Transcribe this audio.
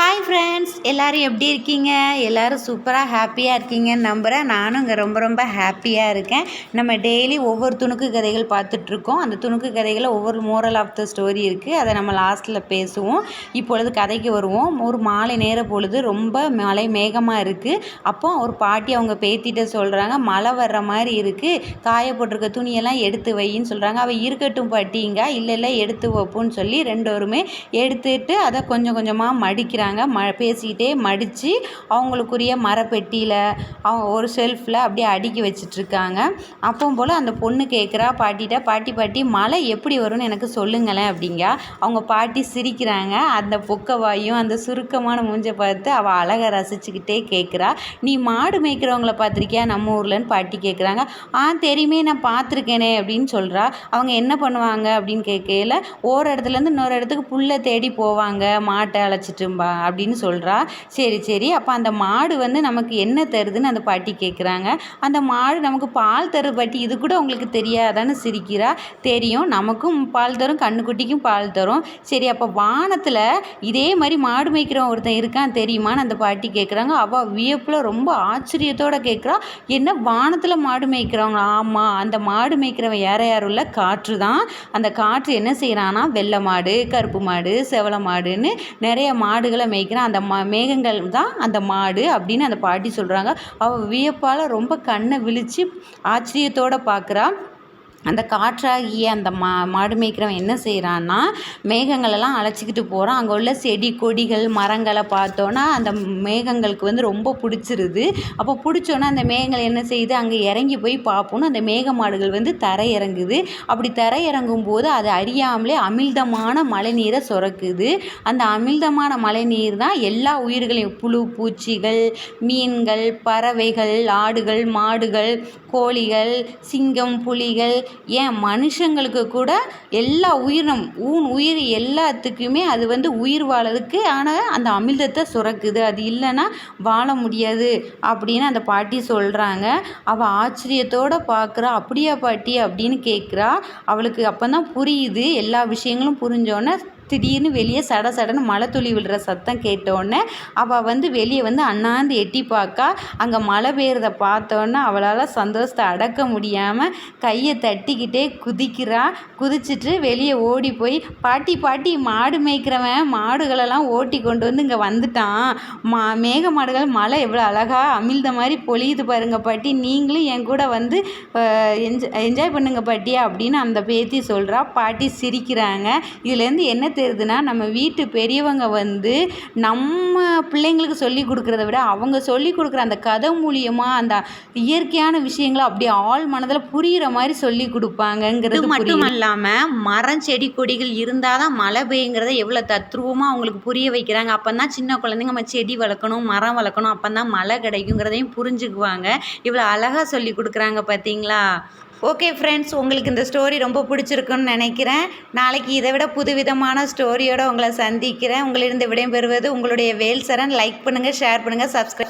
Hi friends எல்லோரும் எப்படி இருக்கீங்க? எல்லோரும் சூப்பராக ஹாப்பியாக இருக்கீங்கன்னு நம்புகிறேன் நானும் இங்கே ரொம்ப ரொம்ப ஹாப்பியாக இருக்கேன். நம்ம டெய்லி ஒவ்வொரு துணுக்கு கதைகள் பார்த்துட்ருக்கோம். அந்த துணுக்கு கதைகளில் ஒவ்வொரு மோரல் ஆஃப் த ஸ்டோரி இருக்குது அதை நம்ம லாஸ்ட்டில் பேசுவோம். இப்பொழுது கதைக்கு வருவோம். ஒரு மாலை நேர பொழுது ரொம்ப மழை மேகமாக இருக்குது அப்போ ஒரு பாட்டி அவங்க பேத்திட்ட சொல்கிறாங்க மழை வர்ற மாதிரி இருக்குது காய போட்டிருக்க துணியெல்லாம் எடுத்து வையின்னு சொல்கிறாங்க அவள் இருக்கட்டும் பாட்டிங்க இல்லை இல்லை எடுத்து வைப்போன்னு சொல்லி ரெண்டோருமே எடுத்துட்டு அதை கொஞ்சம் கொஞ்சமாக மடிக்கிறாங்க. வைக்கிறாங்க ம பேசிக்கிட்டே மடித்து அவங்களுக்குரிய மரப்பெட்டியில் அவங்க ஒரு ஷெல்ஃபில் அப்படியே அடுக்கி வச்சிட்ருக்காங்க. அப்பவும் போல் அந்த பொண்ணு கேட்குறா பாட்டிகிட்ட பாட்டி பாட்டி மழை எப்படி வரும்னு எனக்கு சொல்லுங்களேன் அப்படிங்க. அவங்க பாட்டி சிரிக்கிறாங்க. அந்த பொக்கவாயும் அந்த சுருக்கமான மூஞ்சை பார்த்து அவள் அழகை ரசிச்சுக்கிட்டே கேட்குறா நீ மாடு மேய்க்கிறவங்கள பார்த்துருக்கியா? நம்ம ஊர்லன்னு பாட்டி கேட்குறாங்க ஆ தெரியுமே நான் பார்த்துருக்கேனே அப்படின்னு சொல்கிறா அவங்க என்ன பண்ணுவாங்க அப்படின்னு கேட்கல ஒரு இடத்துலேருந்து இன்னொரு இடத்துக்கு புல்லை தேடி போவாங்க மாட்டை அழைச்சிட்டும்பா. அப்படின்னு சொல்கிறா சரி சரி. அப்போ அந்த மாடு வந்து நமக்கு என்ன தருதுன்னு அந்த பாட்டி கேட்குறாங்க அந்த மாடு நமக்கு பால் தரு பாட்டி. இது கூட உங்களுக்கு தெரியாதான்னு சிரிக்கிறா. தெரியும். நமக்கும் பால் தரும். கண்ணுக்குட்டிக்கும் பால் தரும். சரி அப்போ வானத்தில் இதே மாதிரி மாடு மேய்க்கிறவன் ஒருத்தன் இருக்கான் தெரியுமான்னு அந்த பாட்டி கேட்குறாங்க அவள் வியப்பில் ரொம்ப ஆச்சரியத்தோடு கேட்குறா என்ன வானத்தில் மாடு மேய்க்கிறவங்க? ஆமாம் அந்த மாடு மேய்க்கிறவன் யார யாரும் இல்லை காற்று தான். அந்த காற்று என்ன செய்கிறான்னா வெள்ளை மாடு கருப்பு மாடு செவலை மாடுன்னு நிறைய மாடுகள் மாடுகளை மேய்க்கிறான் அந்த மா மேகங்கள் தான் அந்த மாடு அப்படின்னு அந்த பாட்டி சொல்கிறாங்க அவள் வியப்பால் ரொம்ப கண்ணை விழித்து ஆச்சரியத்தோடு பார்க்குறா அந்த காற்றாகிய அந்த மா மாடு மேய்க்கிறவன் என்ன செய்கிறான்னா மேகங்களெல்லாம் அழைச்சிக்கிட்டு போகிறான் அங்கே உள்ள செடி கொடிகள் மரங்களை பார்த்தோன்னா அந்த மேகங்களுக்கு வந்து ரொம்ப பிடிச்சிருது. அப்போ பிடிச்சோன்னா அந்த மேகங்கள் என்ன செய்யுது? அங்கே இறங்கி போய் பார்ப்போன்னு அந்த மேக மாடுகள் வந்து தரை இறங்குது அப்படி தரை இறங்கும் போது அது அறியாமலே அமிழ்தமான மழை நீரை சுரக்குது. அந்த அமிழ்தமான மழை நீர் தான் எல்லா உயிர்களையும் புழு பூச்சிகள் மீன்கள் பறவைகள் ஆடுகள் மாடுகள் கோழிகள் சிங்கம் புலிகள் ஏன் மனுஷங்களுக்கு கூட எல்லா உயிரினம் ஊன் உயிர் எல்லாத்துக்குமே அது வந்து உயிர் வாழறதுக்கு ஆனால் அந்த அமிர்தத்தை சுரக்குது. அது இல்லைன்னா வாழ முடியாது அப்படின்னு அந்த பாட்டி சொல்கிறாங்க அவள் ஆச்சரியத்தோடு பார்க்குறா அப்படியா பாட்டி? அப்படின்னு கேட்குறா அவளுக்கு அப்போ தான் புரியுது. எல்லா விஷயங்களும் புரிஞ்சோன்னே திடீர்னு வெளியே சட சடன்னு மழை துளி விழுற சத்தம் கேட்டோடனே அவள் வந்து வெளியே வந்து அண்ணாந்து எட்டி பார்க்கா அங்கே மழை பெய்கிறத பார்த்தோன்னே அவளால் சந்தோஷத்தை அடக்க முடியாமல் கையை தட்டிக்கிட்டே குதிக்கிறா. குதிச்சுட்டு வெளியே ஓடி போய் பாட்டி பாட்டி மாடு மேய்க்கிறவன் மாடுகளெல்லாம் ஓட்டி கொண்டு வந்து இங்கே வந்துட்டான். மா மேக மாடுகள் மழை எவ்வளோ அழகாக அமிழ்ந்த மாதிரி பொழியுது பாருங்க பாட்டி. நீங்களும் என் கூட வந்து என்ஜாய் என்ஜாய் பண்ணுங்க பாட்டி அப்படின்னு அந்த பேத்தி சொல்கிறா பாட்டி சிரிக்கிறாங்க. இதுலேருந்து என்ன தெரியுதுன்னா நம்ம வீட்டு பெரியவங்க வந்து நம்ம பிள்ளைங்களுக்கு சொல்லி கொடுக்குறத விட அவங்க சொல்லி கொடுக்குற அந்த கதை மூலியமாக அந்த இயற்கையான விஷயங்களை அப்படியே ஆள் மனதில் புரிகிற மாதிரி சொல்லி கொடுப்பாங்கங்கிறது மட்டும் இல்லாமல் மரம் செடி கொடிகள் இருந்தால் தான் மழை பெய்யுங்கிறத எவ்வளோ தத்ரூபமாக அவங்களுக்கு புரிய வைக்கிறாங்க. அப்போ தான் சின்ன குழந்தைங்க நம்ம செடி வளர்க்கணும் மரம் வளர்க்கணும் அப்போ தான் மழை கிடைக்குங்கிறதையும் புரிஞ்சுக்குவாங்க. இவ்வளோ அழகாக சொல்லி கொடுக்குறாங்க பார்த்தீங்களா ஓகே ஃப்ரெண்ட்ஸ் உங்களுக்கு இந்த ஸ்டோரி ரொம்ப பிடிச்சிருக்குன்னு நினைக்கிறேன். நாளைக்கு இதை விட புதுவிதமான ஸ்டோரியோடு உங்களை சந்திக்கிறேன். உங்களிருந்து விடைபெறுவது உங்களுடைய வேல் சரண். லைக் பண்ணுங்கள் ஷேர் பண்ணுங்கள் சப்ஸ்கிரைப்